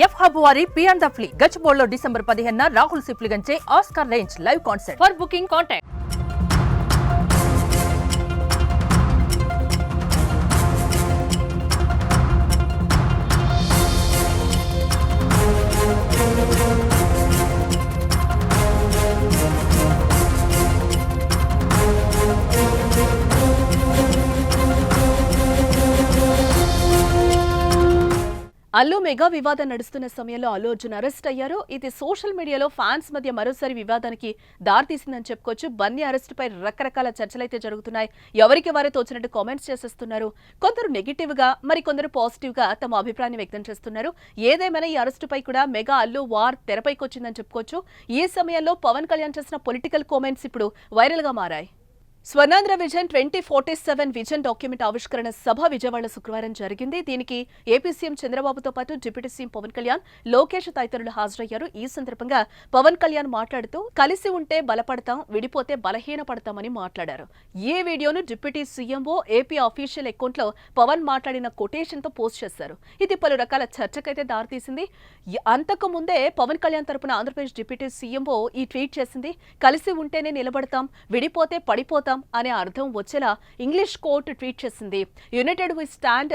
F hub వారి పియాన్ ద ఫ్లీ గచ్చిబోల్లో డిసెంబర్ పదిహేన Rahul సిప్లిగంచే Oscar range live concert. For booking contact. Allu mega వివాదం నడుస్తున్న సమయంలో అల్లు అర్జున్ అరెస్ట్ అయ్యారు. ఇది సోషల్ మీడియాలో ఫ్యాన్స్ మధ్య మరోసారి వివాదానికి దారితీసిందని చెప్పుకోవచ్చు. బన్నీ అరెస్టుపై రకరకాల చర్చలైతే జరుగుతున్నాయి. ఎవరికి వారే తోచినట్టు కామెంట్స్ చేసేస్తున్నారు? కొందరు నెగిటివ్గా మరి కొందరు పాజిటివ్గా తమ అభిప్రాయాన్ని వ్యక్తం చేస్తున్నారు. ఏదేమైనా ఈ అరెస్టుపై కూడా మెగా అల్లు వార్ తెరపైకి వచ్చిందని చెప్పుకోవచ్చు. ఈ సమయంలో పవన్ కళ్యాణ్ చేసిన పొలిటికల్ కామెంట్స్ ఇప్పుడు వైరల్గా మారాయి. Swarnandhra vision twenty forty seven vision document ఆవిష్కరణ సభ విజయవాడ శుక్రవారం జరిగింది. దీనికి ఏపీ సీఎం చంద్రబాబుతో పాటు డిప్యూటీ సీఎం పవన్ కళ్యాణ్ లోకేష్ తదితరులు హాజరయ్యారు. ఈ సందర్భంగా పవన్ కళ్యాణ్ మాట్లాడుతూ కలిసి ఉంటే బలపడతాం విడిపోతే బలహీన పడతామని మాట్లాడారు. ఈ వీడియోను డిప్యూటీ సీఎంఓ ఏపీ అఫీషియల్ అకౌంట్లో పవన్ మాట్లాడిన కొటేషన్తో పోస్ట్ చేశారు. ఇది పలు రకాల చర్చకైతే దారితీసింది. అంతకు ముందే పవన్ కళ్యాణ్ తరపున ఆంధ్రప్రదేశ్ డిప్యూటీ సీఎంఓ ఈ ట్వీట్ చేసింది కలిసి ఉంటేనే నిలబడతాం విడిపోతే పడిపోతాం చేస్తాం అనే అర్థం వచ్చేలా ఇంగ్లీష్ కోర్ట్ ట్వీట్ చేసింది. United we stand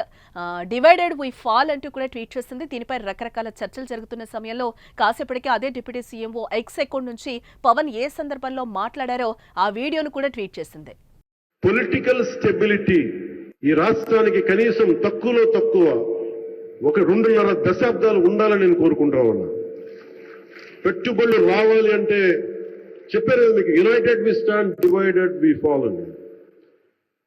divided we fall అంటూ కూడా ట్వీట్ చేసింది. దీనిపై రకరకాల చర్చలు జరుగుతున్న సమయంలో కాసేపటికి అదే డిప్యూటీ సీఎంఓ ఎక్స్ అకౌంట్ నుంచి పవన్ ఏ సందర్భంలో మాట్లాడారో ఆ వీడియోను కూడా ట్వీట్ చేసింది. పొలిటికల్ స్టెబిలిటీ ఈ రాష్ట్రానికి కనీసం తక్కువలో తక్కువ ఒక రెండున్నర దశాబ్దాలు ఉండాలని నేను కోరుకుంటా ఉన్నా. పెట్టుబడులు రావాలి అంటే చెప్పారు కదా మీకు united we stand divided we follow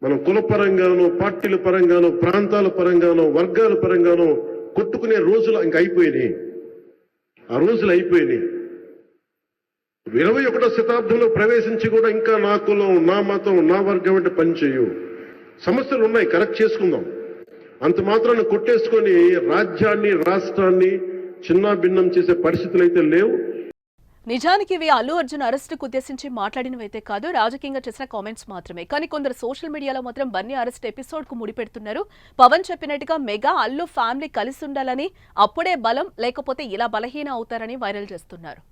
మనం కుల పరంగానో పార్టీల పరంగానో ప్రాంతాల పరంగానో వర్గాల పరంగానో కొట్టుకునే రోజులు ఇంక అయిపోయినాయి. ఆ రోజులు అయిపోయినాయి. ఇరవై ఒకటో శతాబ్దంలో ప్రవేశించి కూడా ఇంకా నా కులం నా మతం నా వర్గం అంటే పనిచేయు సమస్యలు ఉన్నాయి కరెక్ట్ చేసుకుందాం. అంత మాత్రాన్ని కొట్టేసుకొని రాజ్యాన్ని రాష్ట్రాన్ని చిన్న భిన్నం చేసే పరిస్థితులు అయితే లేవు. నిజానికి ఇవి అల్లు అర్జున్ అరెస్టుకు ఉద్దేశించి మాట్లాడినవైతే కాదు. రాజకీయంగా చేసిన కామెంట్స్ మాత్రమే. కానీ కొందరు సోషల్ మీడియాలో మాత్రం బన్నీ అరెస్ట్ ఎపిసోడ్కు ముడిపెడుతున్నారు. పవన్ చెప్పినట్టుగా మెగా అల్లు ఫ్యామిలీ కలిసి ఉండాలని అప్పుడే బలం లేకపోతే ఇలా బలహీన అవుతారని వైరల్ చేస్తున్నారు.